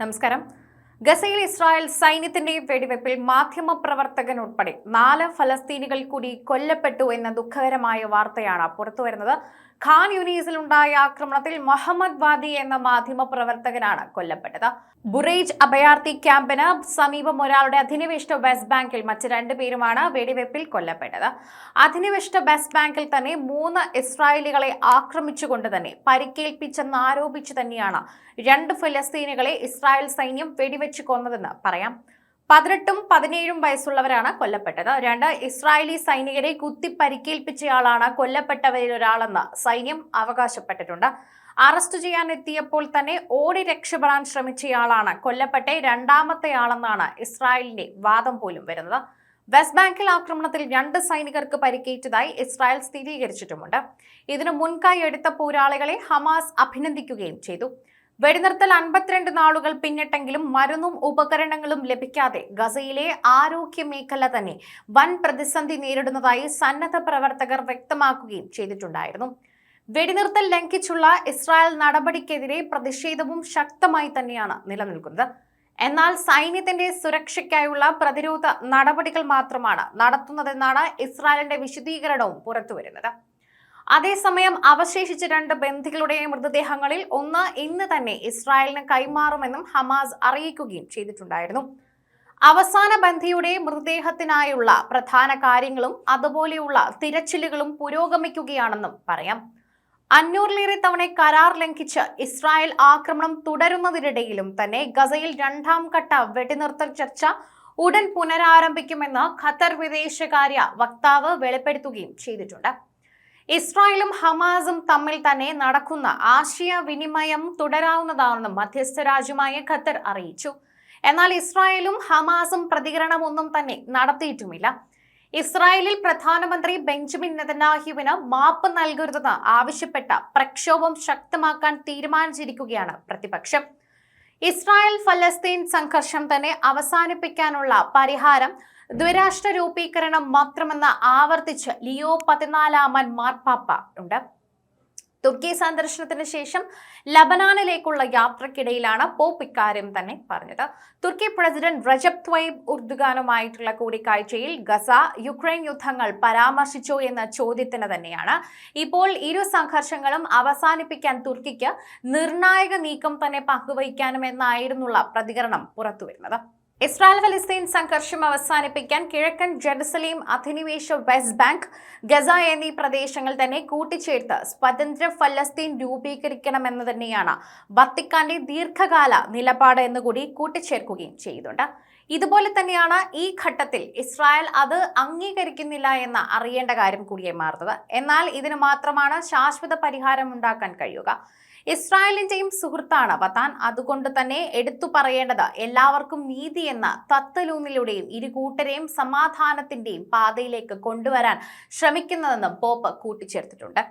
നമസ്കാരം. ഗസയിൽ ഇസ്രായേൽ സൈന്യത്തിന്റെ വെടിവെപ്പിൽ മാധ്യമപ്രവർത്തകൻ ഉൾപ്പെടെ നാല് ഫലസ്തീനികൾ കൂടി കൊല്ലപ്പെട്ടു എന്ന ദുഃഖകരമായ വാർത്തയാണ് പുറത്തുവരുന്നത്. ഖാൻ യുനീസിലുണ്ടായ ആക്രമണത്തിൽ മുഹമ്മദ് വാദി എന്ന മാധ്യമ പ്രവർത്തകനാണ് കൊല്ലപ്പെട്ടത്. ബുറേജ് അഭയാർത്ഥി ക്യാമ്പിന് സമീപം ഒരാളുടെ അധിനിവേശ വെസ്റ്റ് ബാങ്കിൽ മറ്റ് രണ്ടുപേരുമാണ് വെടിവെപ്പിൽ കൊല്ലപ്പെട്ടത്. അധിനിവേശ വെസ്റ്റ് ബാങ്കിൽ തന്നെ മൂന്ന് ഇസ്രായേലികളെ ആക്രമിച്ചുകൊണ്ട് തന്നെ പരിക്കേൽപ്പിച്ചെന്ന് ആരോപിച്ചു തന്നെയാണ് രണ്ട് ഫലസ്തീനുകളെ ഇസ്രായേൽ സൈന്യം വെടിവെച്ച് കൊന്നതെന്ന് പറയാം. പതിനെട്ടും പതിനേഴും വയസ്സുള്ളവരാണ് കൊല്ലപ്പെട്ടത്. രണ്ട് ഇസ്രായേലി സൈനികരെ കുത്തി പരിക്കേൽപ്പിച്ചയാളാണ് കൊല്ലപ്പെട്ടവരിൽ ഒരാളെന്ന് സൈന്യം അവകാശപ്പെട്ടിട്ടുണ്ട്. അറസ്റ്റ് ചെയ്യാൻ എത്തിയപ്പോൾ തന്നെ ഓടി രക്ഷപ്പെടാൻ ശ്രമിച്ചയാളാണ് കൊല്ലപ്പെട്ട രണ്ടാമത്തെ ആളെന്നാണ് ഇസ്രായേലിന്റെ വാദം പോലും വരുന്നത്. വെസ്റ്റ് ബാങ്കിൽ ആക്രമണത്തിൽ രണ്ട് സൈനികർക്ക് പരിക്കേറ്റതായി ഇസ്രായേൽ സ്ഥിരീകരിച്ചിട്ടുമുണ്ട്. ഇതിനു മുൻകൈ എടുത്ത പോരാളികളെ ഹമാസ് അഭിനന്ദിക്കുകയും ചെയ്തു. വെടിനിർത്തൽ അൻപത്തിരണ്ട് നാളുകൾ പിന്നിട്ടെങ്കിലും മരുന്നും ഉപകരണങ്ങളും ലഭിക്കാതെ ഗസയിലെ ആരോഗ്യ മേഖല തന്നെ വൻ പ്രതിസന്ധി നേരിടുന്നതായി സന്നദ്ധ പ്രവർത്തകർ വ്യക്തമാക്കുകയും ചെയ്തിട്ടുണ്ടായിരുന്നു. വെടിനിർത്തൽ ലംഘിച്ചുള്ള ഇസ്രായേൽ നടപടിക്കെതിരെ പ്രതിഷേധവും ശക്തമായി തന്നെയാണ് നിലനിൽക്കുന്നത്. എന്നാൽ സൈന്യത്തിന്റെ സുരക്ഷയ്ക്കായുള്ള പ്രതിരോധ നടപടികൾ മാത്രമാണ് നടത്തുന്നതെന്നാണ് ഇസ്രായേലിന്റെ വിശദീകരണവും പുറത്തുവരുന്നത്. അതേസമയം അവശേഷിച്ച രണ്ട് ബന്ധികളുടെ മൃതദേഹങ്ങളിൽ ഒന്ന് ഇന്ന് തന്നെ ഇസ്രായേലിന് കൈമാറുമെന്നും ഹമാസ് അറിയിക്കുകയും ചെയ്തിട്ടുണ്ടായിരുന്നു. അവസാന ബന്ധിയുടെ മൃതദേഹത്തിനായുള്ള പ്രധാന കാര്യങ്ങളും അതുപോലെയുള്ള തിരച്ചിലുകളും പുരോഗമിക്കുകയാണെന്നും പറയാം. അഞ്ഞൂറിലേറെ തവണ കരാർ ലംഘിച്ച് ഇസ്രായേൽ ആക്രമണം തുടരുന്നതിനിടയിലും തന്നെ ഗസയിൽ രണ്ടാം ഘട്ട വെടിനിർത്തൽ ചർച്ച ഉടൻ പുനരാരംഭിക്കുമെന്ന് ഖത്തർ വിദേശകാര്യ വക്താവ് വെളിപ്പെടുത്തുകയും ചെയ്തിട്ടുണ്ട്. ഇസ്രായേലും ഹമാസും തമ്മിൽ തന്നെ നടക്കുന്ന ആശയവിനിമയം തുടരാവുന്നതാണെന്നും മധ്യസ്ഥ രാജ്യമായ ഖത്തർ അറിയിച്ചു. എന്നാൽ ഇസ്രായേലും ഹമാസും പ്രതികരണമൊന്നും തന്നെ നടത്തിയിട്ടുമില്ല. ഇസ്രായേലിൽ പ്രധാനമന്ത്രി ബെഞ്ചമിൻ നെതന്യാഹുവിന് മാപ്പ് നൽകരുതെന്ന് ആവശ്യപ്പെട്ട പ്രക്ഷോഭം ശക്തമാക്കാൻ തീരുമാനിച്ചിരിക്കുകയാണ് പ്രതിപക്ഷം. ഇസ്രായേൽ ഫലസ്തീൻ സംഘർഷം തന്നെ അവസാനിപ്പിക്കാനുള്ള പരിഹാരം ദ്വിരാഷ്ട്ര രൂപീകരണം മാത്രമെന്ന് ആവർത്തിച്ച് ലിയോ പതിനാലാമൻ മാർപ്പാപ്പ ഉണ്ട്. തുർക്കി സന്ദർശനത്തിന് ശേഷം ലബനാനിലേക്കുള്ള യാത്രക്കിടയിലാണ് പോപ്പ് ഇക്കാര്യം തന്നെ പറഞ്ഞത്. തുർക്കി പ്രസിഡന്റ് റജബ് ത്വൈബ് ഉർദുഗാനുമായിട്ടുള്ള കൂടിക്കാഴ്ചയിൽ ഗസ യുക്രൈൻ യുദ്ധങ്ങൾ പരാമർശിച്ചോ എന്ന ചോദ്യത്തിന് തന്നെയാണ്. ഇപ്പോൾ ഇരു സംഘർഷങ്ങളും അവസാനിപ്പിക്കാൻ തുർക്കിക്ക് നിർണായക നീക്കം തന്നെ പങ്കുവഹിക്കാനും എന്നായിരുന്നുള്ള പ്രതികരണം പുറത്തുവരുന്നത്. ഇസ്രായേൽ ഫലസ്തീൻ സംഘർഷം അവസാനിപ്പിക്കാൻ കിഴക്കൻ ജെറുസലേം അധിനിവേശ വെസ്റ്റ് ബാങ്ക് ഗസ എന്നീ പ്രദേശങ്ങൾ തന്നെ കൂട്ടിച്ചേർത്ത് സ്വതന്ത്ര ഫലസ്തീൻ രൂപീകരിക്കണമെന്ന് തന്നെയാണ് വത്തിക്കാന്റെ ദീർഘകാല നിലപാട് എന്നുകൂടി കൂട്ടിച്ചേർക്കുകയും ചെയ്യുന്നുണ്ട് ഇതുപോലെ തന്നെയാണ് ഈ ഘട്ടത്തിൽ ഇസ്രായേൽ അത് അംഗീകരിക്കുന്നില്ല എന്ന് അറിയേണ്ട കാര്യം കൂടിയേ മാറുന്നത്. എന്നാൽ ഇതിന് മാത്രമാണ് ശാശ്വത പരിഹാരം ഉണ്ടാക്കാൻ കഴിയുക. ഇസ്രായേലിന്റെയും സുഹൃത്താണ് വത്താൻ അതുകൊണ്ട് തന്നെ എടുത്തു പറയേണ്ടത് എല്ലാവർക്കും നീതി എന്ന തത്വലൂന്നിലൂടെയും ഇരു കൂട്ടരെയും സമാധാനത്തിന്റെയും പാതയിലേക്ക് കൊണ്ടുവരാൻ ശ്രമിക്കുന്നതെന്നും പോപ്പ് കൂട്ടിച്ചേർത്തിട്ടുണ്ട്.